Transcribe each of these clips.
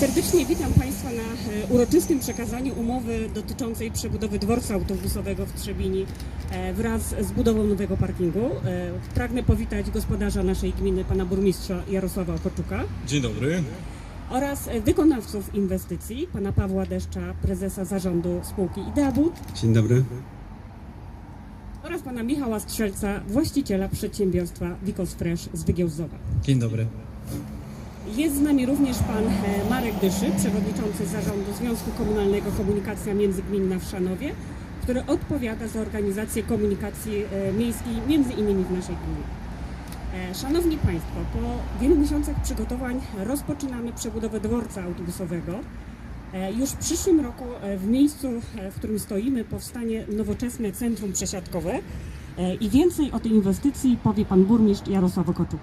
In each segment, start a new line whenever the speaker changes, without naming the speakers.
Serdecznie witam Państwa na e, uroczystym przekazaniu umowy dotyczącej przebudowy dworca autobusowego w Trzebini e, wraz z budową nowego parkingu. E, Pragnę powitać gospodarza naszej gminy, pana burmistrza Jarosława Okoczuka
Dzień dobry.
oraz wykonawców inwestycji, pana Pawła Deszcza, prezesa zarządu spółki Ideabud
Dzień dobry.
oraz pana Michała Strzelca, właściciela przedsiębiorstwa Wikos Fresh z Wygiełzowa.
Dzień dobry.
Jest z nami również pan e, Marek Dyszy, przewodniczący zarządu Związku Komunalnego Komunikacja Międzygminna w Szanowie, który odpowiada za organizację komunikacji e, miejskiej między innymi w naszej gminie. E, Szanowni Państwo, po wielu miesiącach przygotowań rozpoczynamy przebudowę dworca autobusowego. Już w przyszłym roku w miejscu, w którym stoimy, powstanie nowoczesne centrum przesiadkowe i więcej o tej inwestycji powie pan burmistrz Jarosław Okoczuk.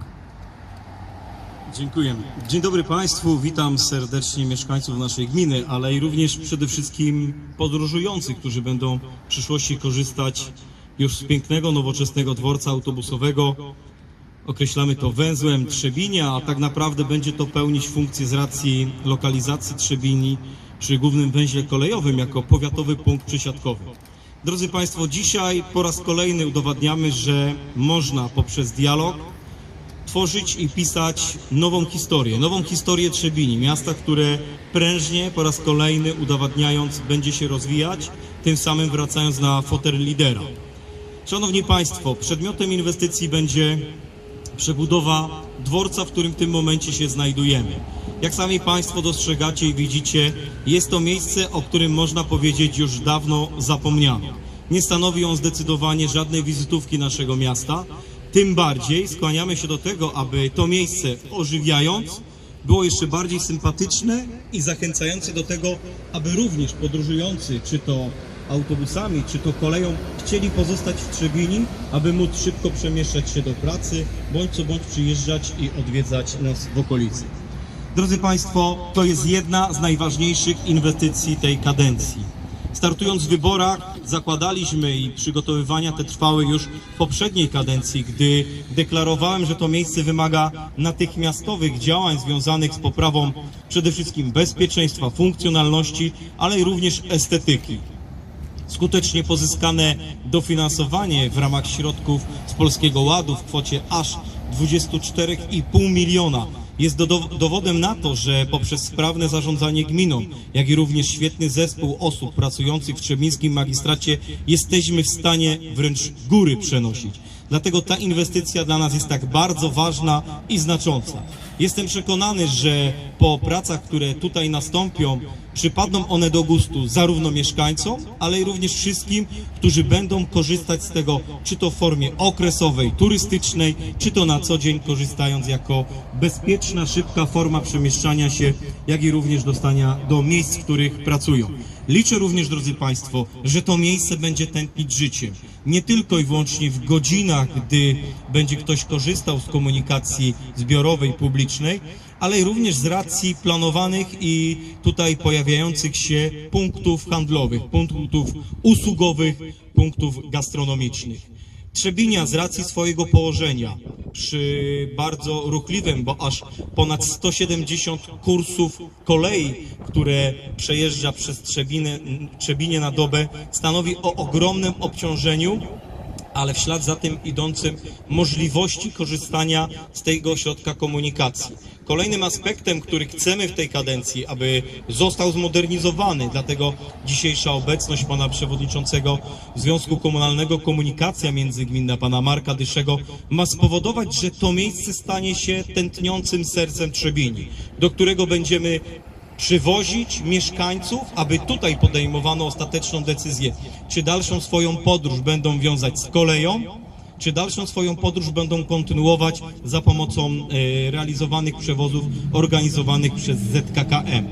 Dziękuję. Dzień dobry Państwu. Witam serdecznie mieszkańców naszej gminy, ale i również przede wszystkim podróżujących, którzy będą w przyszłości korzystać już z pięknego, nowoczesnego dworca autobusowego. Określamy to węzłem Trzebinia, a tak naprawdę będzie to pełnić funkcję z racji lokalizacji Trzebini przy głównym węźle kolejowym jako powiatowy punkt przesiadkowy. Drodzy Państwo, dzisiaj po raz kolejny udowadniamy, że można poprzez dialog tworzyć i pisać nową historię, nową historię Trzebini, miasta, które prężnie po raz kolejny udowadniając będzie się rozwijać, tym samym wracając na fotel lidera. Szanowni Państwo, przedmiotem inwestycji będzie przebudowa dworca, w którym w tym momencie się znajdujemy. Jak sami Państwo dostrzegacie i widzicie, jest to miejsce, o którym można powiedzieć już dawno zapomniano. Nie stanowi on zdecydowanie żadnej wizytówki naszego miasta, tym bardziej skłaniamy się do tego, aby to miejsce ożywiając było jeszcze bardziej sympatyczne i zachęcające do tego, aby również podróżujący, czy to autobusami, czy to koleją, chcieli pozostać w Trzebini, aby móc szybko przemieszczać się do pracy, bądź co bądź przyjeżdżać i odwiedzać nas w okolicy. Drodzy Państwo, to jest jedna z najważniejszych inwestycji tej kadencji. Startując w wyborach, zakładaliśmy i przygotowywania te trwały już w poprzedniej kadencji, gdy deklarowałem, że to miejsce wymaga natychmiastowych działań związanych z poprawą przede wszystkim bezpieczeństwa, funkcjonalności, ale również estetyki. Skutecznie pozyskane dofinansowanie w ramach środków z Polskiego Ładu w kwocie aż 24,5 miliona jest do, dowodem na to, że poprzez sprawne zarządzanie gminą, jak i również świetny zespół osób pracujących w Trzebińskim Magistracie jesteśmy w stanie wręcz góry przenosić. Dlatego ta inwestycja dla nas jest tak bardzo ważna i znacząca. Jestem przekonany, że po pracach, które tutaj nastąpią, przypadną one do gustu zarówno mieszkańcom, ale i również wszystkim, którzy będą korzystać z tego, czy to w formie okresowej, turystycznej, czy to na co dzień korzystając jako bezpieczna, szybka forma przemieszczania się, jak i również dostania do miejsc, w których pracują. Liczę również, drodzy Państwo, że to miejsce będzie tętnić życiem. Nie tylko i wyłącznie w godzinach, gdy będzie ktoś korzystał z komunikacji zbiorowej, publicznej, ale również z racji planowanych i tutaj pojawiających się punktów handlowych, punktów usługowych, punktów gastronomicznych. Trzebinia z racji swojego położenia przy bardzo ruchliwym, bo aż ponad 170 kursów kolei, które przejeżdża przez Trzebinę, Trzebinie na dobę, stanowi o ogromnym obciążeniu ale w ślad za tym idącym możliwości korzystania z tego środka komunikacji. Kolejnym aspektem, który chcemy w tej kadencji, aby został zmodernizowany, dlatego dzisiejsza obecność pana przewodniczącego Związku Komunalnego Komunikacja Międzygminna, pana Marka Dyszego, ma spowodować, że to miejsce stanie się tętniącym sercem Trzebini, do którego będziemy przywozić mieszkańców, aby tutaj podejmowano ostateczną decyzję, czy dalszą swoją podróż będą wiązać z koleją, czy dalszą swoją podróż będą kontynuować za pomocą e, realizowanych przewozów organizowanych przez ZKKM.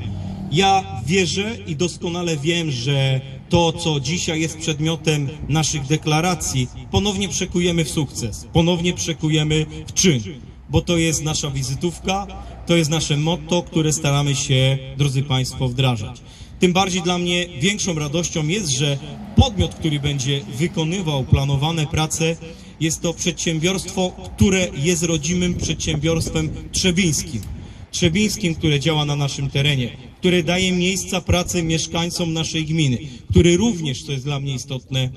Ja wierzę i doskonale wiem, że to, co dzisiaj jest przedmiotem naszych deklaracji, ponownie przekujemy w sukces, ponownie przekujemy w czyn bo to jest nasza wizytówka, to jest nasze motto, które staramy się, drodzy Państwo, wdrażać. Tym bardziej dla mnie większą radością jest, że podmiot, który będzie wykonywał planowane prace, jest to przedsiębiorstwo, które jest rodzimym przedsiębiorstwem trzebińskim. Trzebińskim, które działa na naszym terenie, które daje miejsca pracy mieszkańcom naszej gminy, który również, co jest dla mnie istotne,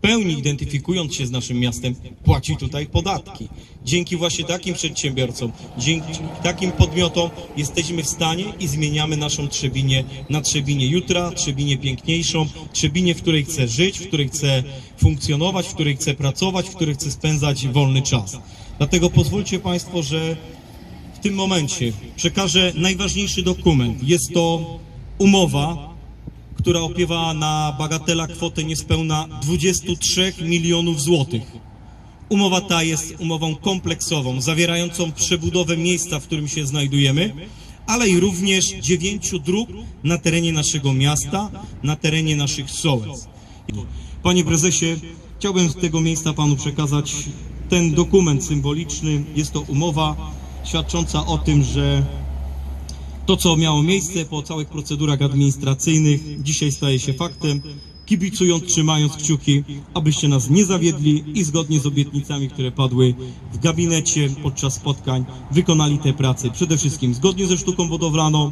pełni identyfikując się z naszym miastem, płaci tutaj podatki. Dzięki właśnie takim przedsiębiorcom, dzięki takim podmiotom jesteśmy w stanie i zmieniamy naszą Trzebinię na Trzebinie jutra, Trzebinie piękniejszą, Trzebinie, w której chcę żyć, w której chcę funkcjonować, w której chcę pracować, w której chcę spędzać wolny czas. Dlatego pozwólcie Państwo, że w tym momencie przekażę najważniejszy dokument. Jest to umowa która opiewa na bagatela kwotę niespełna 23 milionów złotych. Umowa ta jest umową kompleksową, zawierającą przebudowę miejsca, w którym się znajdujemy, ale i również dziewięciu dróg na terenie naszego miasta, na terenie naszych sołec. Panie prezesie, chciałbym z tego miejsca panu przekazać ten dokument symboliczny. Jest to umowa świadcząca o tym, że to, co miało miejsce po całych procedurach administracyjnych, dzisiaj staje się faktem. Kibicując, trzymając kciuki, abyście nas nie zawiedli i zgodnie z obietnicami, które padły w gabinecie podczas spotkań, wykonali te prace. Przede wszystkim zgodnie ze sztuką budowlaną,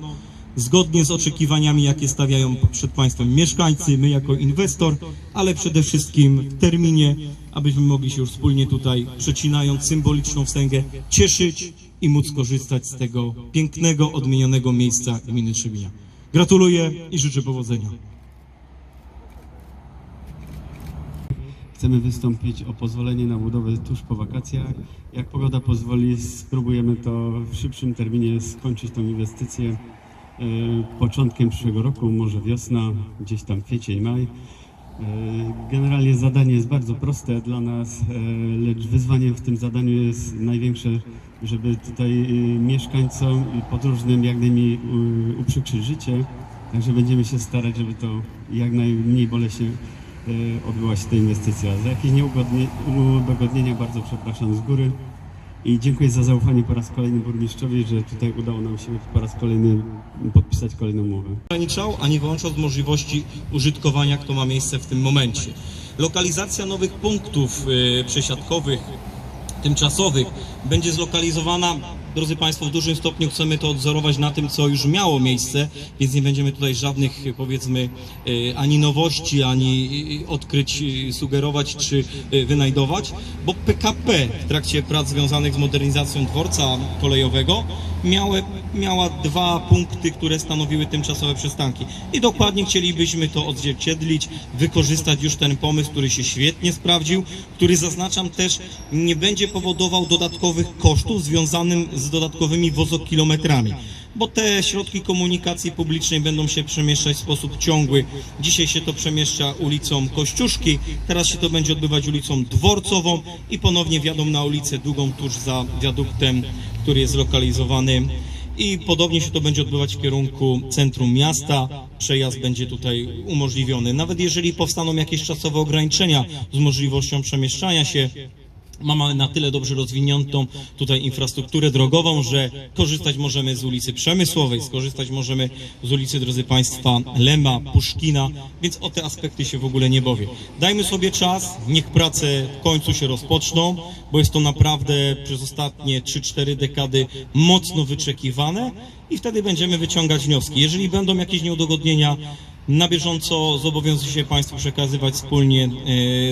zgodnie z oczekiwaniami, jakie stawiają przed Państwem mieszkańcy, my jako inwestor, ale przede wszystkim w terminie, abyśmy mogli się już wspólnie tutaj, przecinając symboliczną wstęgę, cieszyć i móc korzystać z tego pięknego, odmienionego miejsca gminy Trzebinia. Gratuluję i życzę powodzenia.
Chcemy wystąpić o pozwolenie na budowę tuż po wakacjach. Jak pogoda pozwoli, spróbujemy to w szybszym terminie skończyć tą inwestycję e, początkiem przyszłego roku, może wiosna, gdzieś tam kwiecień, maj. E, Generalnie zadanie jest bardzo proste dla nas, e, lecz wyzwaniem w tym zadaniu jest największe, żeby tutaj e, mieszkańcom i podróżnym jak najmniej uprzykrzyć życie. Także będziemy się starać, żeby to jak najmniej boleśnie odbyła się ta inwestycja. Za jakieś nieugodnie- udogodnienia bardzo przepraszam z góry i dziękuję za zaufanie po raz kolejny burmistrzowi, że tutaj udało nam się po raz kolejny podpisać kolejną umowę.
ograniczał, ani wyłączał z możliwości użytkowania, kto ma miejsce w tym momencie. Lokalizacja nowych punktów y, przesiadkowych, tymczasowych będzie zlokalizowana, drodzy Państwo, w dużym stopniu chcemy to odzorować na tym, co już miało miejsce, więc nie będziemy tutaj żadnych, powiedzmy, y, ani nowości, ani y, odkryć y, sugerować czy wynajdować, bo PKP w trakcie prac związanych z modernizacją dworca kolejowego miały, miała dwa punkty, które stanowiły tymczasowe przystanki. I dokładnie chcielibyśmy to odzwierciedlić, wykorzystać już ten pomysł, który się świetnie sprawdził, który zaznaczam też nie będzie powodował dodatkowych kosztów związanych z dodatkowymi wozokilometrami. Bo te środki komunikacji publicznej będą się przemieszczać w sposób ciągły. Dzisiaj się to przemieszcza ulicą Kościuszki, teraz się to będzie odbywać ulicą Dworcową i ponownie wjadą na ulicę Długą tuż za wiaduktem, który jest zlokalizowany i podobnie się to będzie odbywać w kierunku centrum miasta. Przejazd będzie tutaj umożliwiony. Nawet jeżeli powstaną jakieś czasowe ograniczenia z możliwością przemieszczania się, Mamy na tyle dobrze rozwiniętą tutaj infrastrukturę drogową, że korzystać możemy z ulicy Przemysłowej, skorzystać możemy z ulicy, drodzy Państwa, Lema, Puszkina, więc o te aspekty się w ogóle nie boję. Dajmy sobie czas, niech prace w końcu się rozpoczną, bo jest to naprawdę przez ostatnie 3-4 dekady mocno wyczekiwane i wtedy będziemy wyciągać wnioski. Jeżeli będą jakieś nieudogodnienia, na bieżąco zobowiązuję się Państwu przekazywać wspólnie e,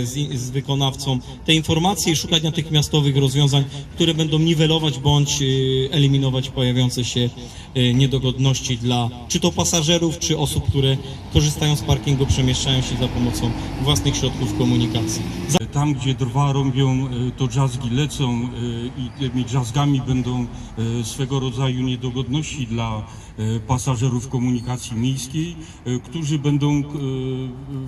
z, z wykonawcą te informacje i szukać natychmiastowych rozwiązań, które będą niwelować bądź e, eliminować pojawiające się e, niedogodności dla czy to pasażerów, czy osób, które korzystają z parkingu, przemieszczają się za pomocą własnych środków komunikacji.
Tam, gdzie drwa rąbią, to drzazgi lecą i tymi drzazgami będą swego rodzaju niedogodności dla pasażerów komunikacji miejskiej, e, którzy będą e,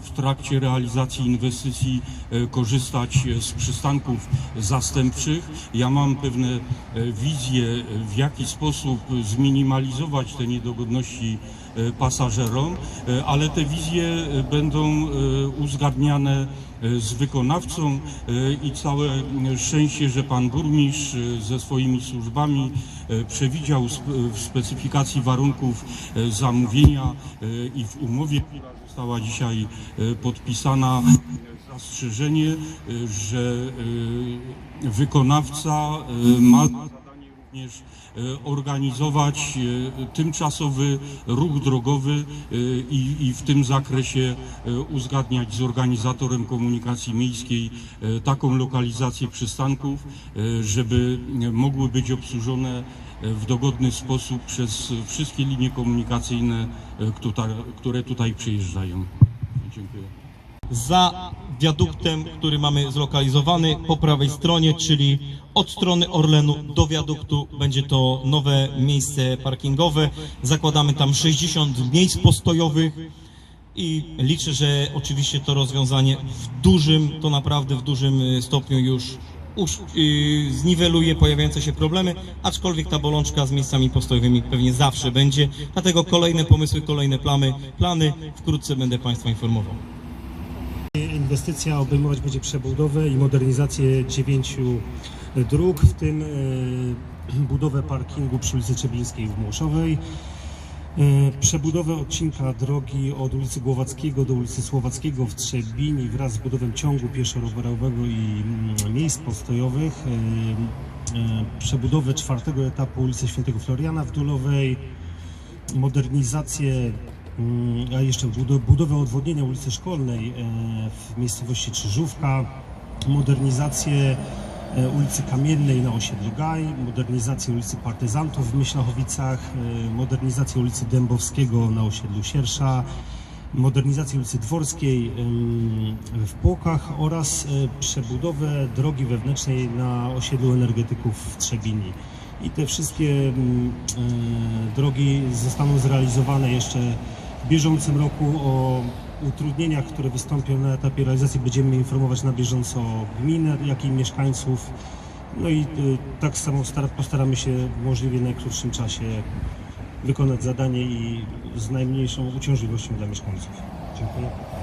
w trakcie realizacji inwestycji e, korzystać e, z przystanków zastępczych. Ja mam pewne e, wizje, e, w jaki sposób zminimalizować te niedogodności e, pasażerom, e, ale te wizje będą uzgadniane z wykonawcą i całe szczęście, że pan burmistrz ze swoimi służbami przewidział w specyfikacji warunków zamówienia i w umowie, która została dzisiaj podpisana, e, zastrzeżenie, e, że e, wykonawca e, ma również organizować tymczasowy ruch drogowy i, i w tym zakresie uzgadniać z organizatorem komunikacji miejskiej taką lokalizację przystanków, żeby mogły być obsłużone w dogodny sposób przez wszystkie linie komunikacyjne, które tutaj przyjeżdżają.
Za wiaduktem, który mamy zlokalizowany po prawej stronie, czyli od strony Orlenu do wiaduktu będzie to nowe miejsce parkingowe. Zakładamy tam 60 miejsc postojowych i liczę, że oczywiście to rozwiązanie w dużym, to naprawdę w dużym y, stopniu już y, zniweluje pojawiające się problemy, aczkolwiek ta bolączka z miejscami postojowymi pewnie zawsze będzie. Dlatego kolejne pomysły, kolejne plamy, plany wkrótce będę Państwa informował.
Inwestycja obejmować będzie przebudowę i modernizację dziewięciu dróg, w tym e, budowę parkingu przy ulicy Czeblińskiej w Młoszowej, e, przebudowę odcinka drogi od ulicy Głowackiego do ulicy Słowackiego w Trzebini wraz z budową ciągu pieszo-rowerowego i mm, miejsc postojowych, e, przebudowę czwartego etapu ulicy Świętego Floriana w Dulowej, modernizację, a jeszcze budo- budowę odwodnienia ulicy Szkolnej e, w miejscowości Krzyżówka, modernizację e, ulicy Kamiennej na osiedlu Gaj, modernizację ulicy Partyzantów w Myślachowicach, e, modernizację ulicy Dębowskiego na osiedlu Siersza, modernizację ulicy Dworskiej w Płokach oraz przebudowę drogi wewnętrznej na osiedlu energetyków w Trzebini. I te wszystkie mm, drogi zostaną zrealizowane jeszcze bieżącym roku. O utrudnieniach, które wystąpią na etapie realizacji będziemy informować na bieżąco gminę, jak i mieszkańców. No i e, tak samo stara- postaramy się w możliwie najkrótszym czasie wykonać zadanie i z najmniejszą uciążliwością dla mieszkańców. Dziękuję.